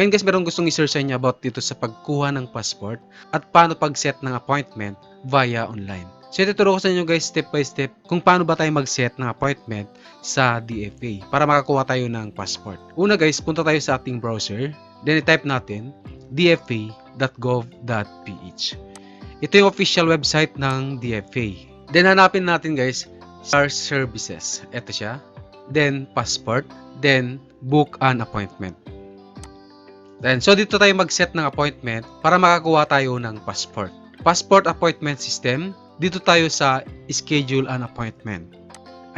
Ngayon guys, meron gustong i-share sa inyo about dito sa pagkuha ng passport at paano pag-set ng appointment via online. So ituturo ko sa inyo guys step by step kung paano ba tayo mag-set ng appointment sa DFA para makakuha tayo ng passport. Una guys, punta tayo sa ating browser. Then i-type natin dfa.gov.ph. Ito yung official website ng DFA. Then hanapin natin guys SAR services. Ito siya. Then passport. Then book an appointment. Then, so dito tayo mag-set ng appointment para makakuha tayo ng passport. Passport appointment system, dito tayo sa schedule an appointment.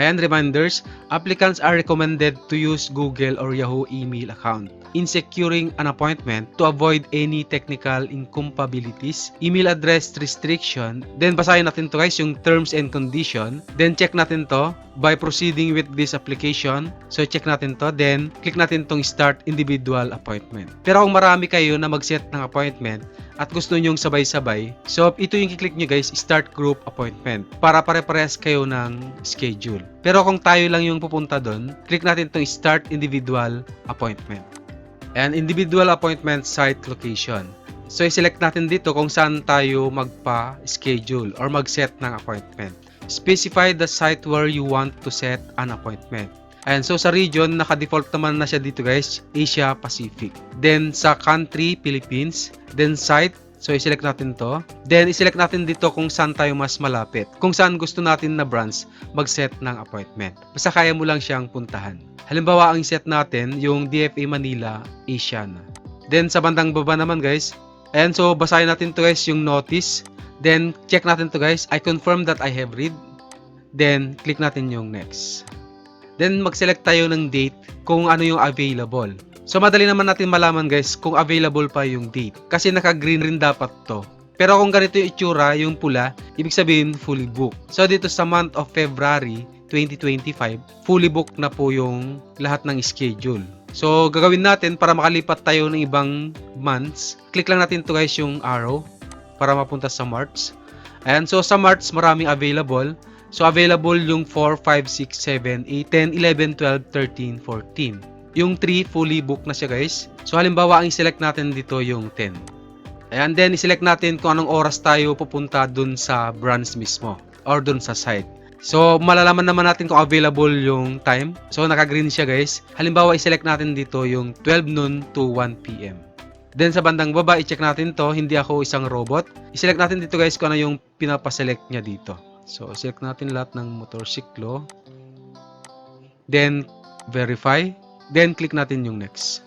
Ayan, reminders, applicants are recommended to use Google or Yahoo email account in securing an appointment to avoid any technical incompatibilities, email address restriction, then basahin natin to guys yung terms and condition, then check natin to by proceeding with this application. So check natin to, then click natin tong start individual appointment. Pero kung marami kayo na mag-set ng appointment at gusto nyong sabay-sabay, so ito yung kiklik nyo guys, start group appointment para pare-parehas kayo ng schedule. Pero kung tayo lang yung pupunta doon, click natin tong start individual appointment and individual appointment site location. So, i-select natin dito kung saan tayo magpa-schedule or mag-set ng appointment. Specify the site where you want to set an appointment. Ayan, so sa region, naka-default naman na siya dito guys, Asia Pacific. Then sa country, Philippines. Then site, so i-select natin to. Then i-select natin dito kung saan tayo mas malapit. Kung saan gusto natin na branch mag-set ng appointment. Basta kaya mo lang siyang puntahan. Halimbawa, ang set natin, yung DFA Manila, Asian. Then sa bandang baba naman guys, ayan, so basahin natin to guys yung notice. Then check natin to guys, I confirm that I have read. Then click natin yung next. Then mag-select tayo ng date kung ano yung available. So madali naman natin malaman guys kung available pa yung date. Kasi naka-green rin dapat to. Pero kung ganito yung itsura, yung pula, ibig sabihin fully booked. So dito sa month of February 2025, fully booked na po yung lahat ng schedule. So gagawin natin para makalipat tayo ng ibang months. Click lang natin to guys yung arrow para mapunta sa March. Ayan, so sa March maraming available. So available yung 4, 5, 6, 7, 8, 10, 11, 12, 13, 14. Yung 3 fully booked na siya guys. So halimbawa ang i-select natin dito yung 10. Ayan, then i-select natin kung anong oras tayo pupunta dun sa branch mismo or dun sa site. So malalaman naman natin kung available yung time. So naka-green siya guys. Halimbawa i-select natin dito yung 12 noon to 1 p.m. Then sa bandang baba, i-check natin to. Hindi ako isang robot. I-select natin dito guys kung ano yung pinapaselect niya dito. So, select natin lahat ng motorsiklo. Then, verify. Then, click natin yung next.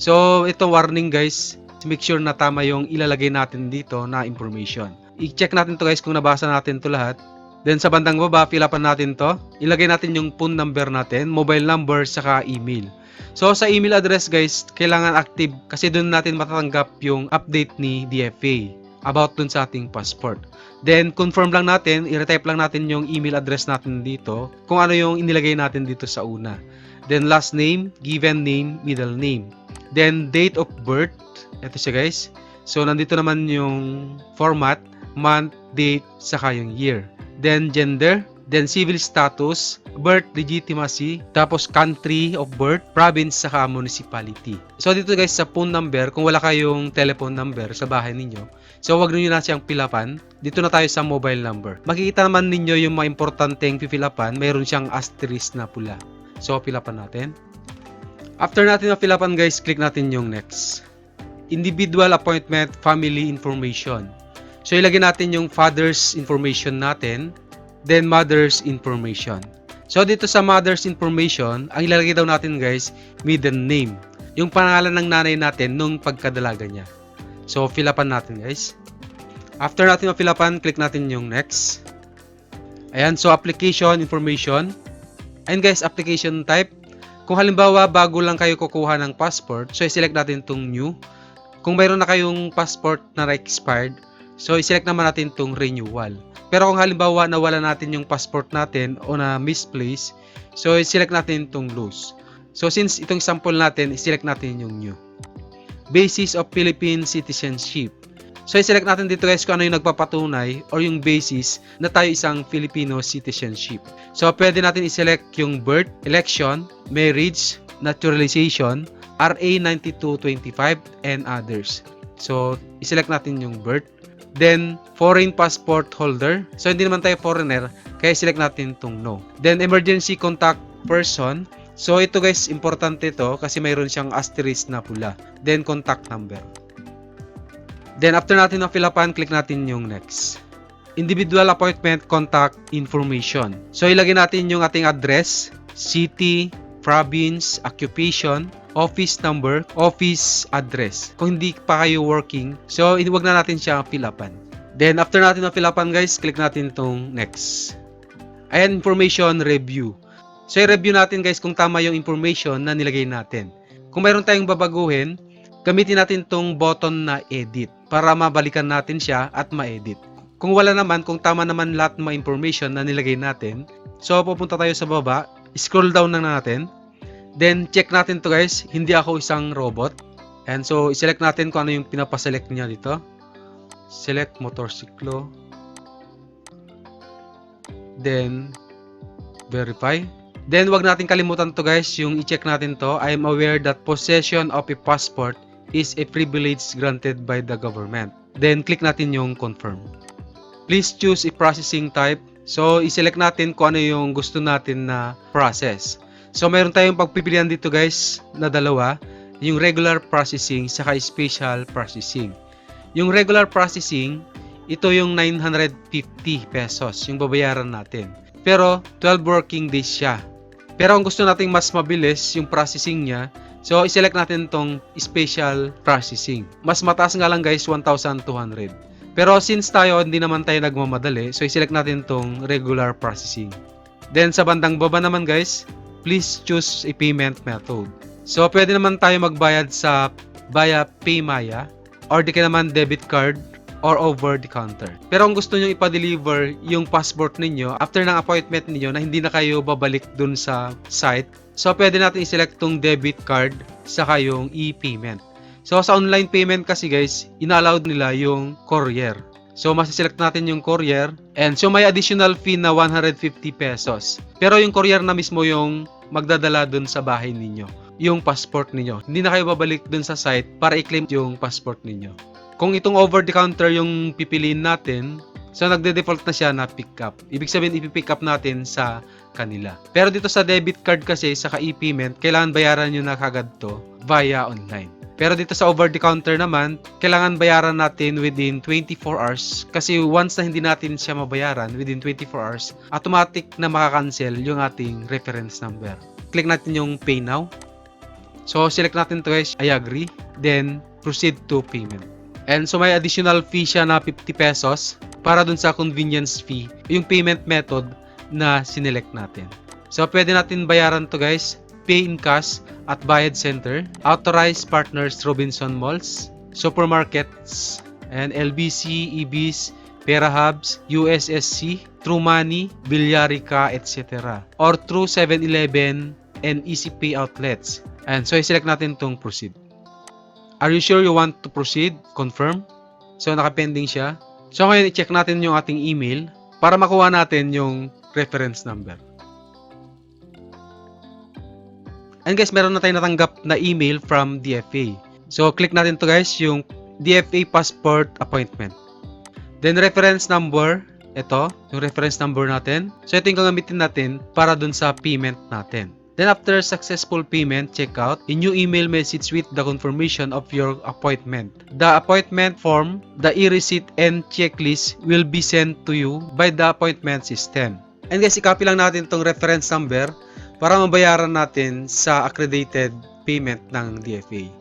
So, ito warning guys. Make sure na tama yung ilalagay natin dito na information. I-check natin to guys kung nabasa natin to lahat. Then, sa bandang baba, fill natin to. Ilagay natin yung phone number natin, mobile number, saka email. So, sa email address guys, kailangan active kasi doon natin matatanggap yung update ni DFA about dun sa ating passport. Then, confirm lang natin, i-retype lang natin yung email address natin dito, kung ano yung inilagay natin dito sa una. Then, last name, given name, middle name. Then, date of birth, ito siya guys. So, nandito naman yung format, month, date, saka yung year. Then, gender, then civil status, birth legitimacy, tapos country of birth, province, saka municipality. So, dito guys, sa phone number, kung wala kayong telephone number sa bahay ninyo, So, wag niyo na siyang pilapan. Dito na tayo sa mobile number. Makikita naman ninyo yung mga importanteng pipilapan. Mayroon siyang asterisk na pula. So, pilapan natin. After natin na-pilapan guys, click natin yung next. Individual appointment family information. So, ilagay natin yung father's information natin. Then, mother's information. So, dito sa mother's information, ang ilalagay daw natin guys, maiden name. Yung pangalan ng nanay natin nung pagkadalaga niya. So, fill upan natin guys. After natin ma-fill upan, click natin yung next. Ayan, so application information. Ayan guys, application type. Kung halimbawa, bago lang kayo kukuha ng passport, so i-select natin itong new. Kung mayroon na kayong passport na expired, so i-select naman natin itong renewal. Pero kung halimbawa nawala natin yung passport natin o na misplace, so i-select natin itong loose. So since itong sample natin, i-select natin yung new basis of Philippine citizenship. So, i-select natin dito guys kung ano yung nagpapatunay or yung basis na tayo isang Filipino citizenship. So, pwede natin i-select yung birth, election, marriage, naturalization, RA 9225 and others. So, iselect natin yung birth. Then, foreign passport holder. So, hindi naman tayo foreigner, kaya select natin itong no. Then, emergency contact person. So, ito guys, importante to kasi mayroon siyang asterisk na pula. Then, contact number. Then, after natin na fill upan, click natin yung next. Individual appointment contact information. So, ilagay natin yung ating address, city, province, occupation, office number, office address. Kung hindi pa kayo working, so huwag na natin siya fill upan. Then after natin na fill upan guys, click natin itong next. Ayan, information review. So i-review natin guys kung tama yung information na nilagay natin. Kung mayroon tayong babaguhin, gamitin natin itong button na edit para mabalikan natin siya at ma-edit. Kung wala naman, kung tama naman lahat ng information na nilagay natin, so pupunta tayo sa baba, scroll down na natin, Then, check natin to guys. Hindi ako isang robot. And so, select natin kung ano yung pinapaselect niya dito. Select motorsiklo. Then, verify. Then, wag natin kalimutan to guys. Yung i-check natin to. I am aware that possession of a passport is a privilege granted by the government. Then, click natin yung confirm. Please choose a processing type. So, i-select natin kung ano yung gusto natin na process. So mayroon tayong pagpipilian dito guys na dalawa, yung regular processing saka special processing. Yung regular processing, ito yung 950 pesos yung babayaran natin. Pero 12 working days siya. Pero ang gusto nating mas mabilis yung processing niya, so i-select natin tong special processing. Mas mataas nga lang guys, 1,200. Pero since tayo hindi naman tayo nagmamadali, so i-select natin tong regular processing. Then sa bandang baba naman guys, please choose a payment method. So, pwede naman tayo magbayad sa via Paymaya or di ka naman debit card or over the counter. Pero kung gusto nyo ipa-deliver yung passport ninyo after ng appointment ninyo na hindi na kayo babalik dun sa site, so pwede natin i-select tong debit card saka yung e-payment. So sa online payment kasi guys, ina-allowed nila yung courier. So, masiselect natin yung courier. And so, may additional fee na 150 pesos. Pero yung courier na mismo yung magdadala dun sa bahay ninyo. Yung passport ninyo. Hindi na kayo babalik dun sa site para i-claim yung passport ninyo. Kung itong over the counter yung pipiliin natin, so nagde-default na siya na pick up. Ibig sabihin, ipipick up natin sa kanila. Pero dito sa debit card kasi, sa e-payment, kailangan bayaran nyo na kagad to via online. Pero dito sa over the counter naman, kailangan bayaran natin within 24 hours kasi once na hindi natin siya mabayaran within 24 hours, automatic na makakancel yung ating reference number. Click natin yung pay now. So select natin to guys, I agree. Then proceed to payment. And so may additional fee siya na 50 pesos para dun sa convenience fee, yung payment method na sinelect natin. So pwede natin bayaran to guys Pay in Cash at Bayad Center, Authorized Partners Robinson Malls, Supermarkets, and LBC, EBs, Pera Hubs, USSC, True Money, Bilyarica, etc. Or through 7-Eleven and EasyPay outlets. And so, i-select natin itong proceed. Are you sure you want to proceed? Confirm. So, nakapending siya. So, ngayon, i-check natin yung ating email para makuha natin yung reference number. And guys, meron na tayong natanggap na email from DFA. So, click natin to guys, yung DFA passport appointment. Then, reference number, ito, yung reference number natin. So, ito yung gagamitin natin para dun sa payment natin. Then, after successful payment, check out, a new email message with the confirmation of your appointment. The appointment form, the e-receipt, and checklist will be sent to you by the appointment system. And guys, i-copy lang natin itong reference number para mabayaran natin sa accredited payment ng DFA.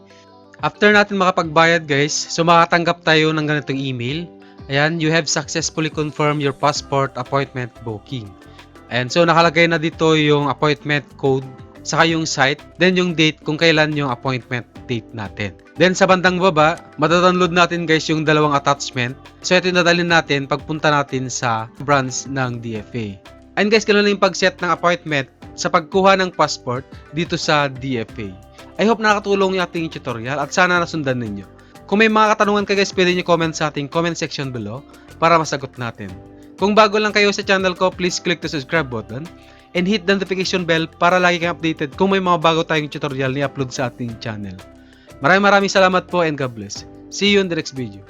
After natin makapagbayad guys, so makatanggap tayo ng ganitong email. Ayan, you have successfully confirmed your passport appointment booking. And so nakalagay na dito yung appointment code, saka yung site, then yung date kung kailan yung appointment date natin. Then sa bandang baba, matadownload natin guys yung dalawang attachment. So ito yung dadalhin natin pagpunta natin sa branch ng DFA. And guys, kailan lang yung pag-set ng appointment sa pagkuha ng passport dito sa DFA. I hope nakatulong yung ating tutorial at sana nasundan ninyo. Kung may mga katanungan kayo guys, pwede nyo comment sa ating comment section below para masagot natin. Kung bago lang kayo sa channel ko, please click the subscribe button and hit the notification bell para lagi kang updated kung may mga bago tayong tutorial ni upload sa ating channel. Maraming maraming salamat po and God bless. See you in the next video.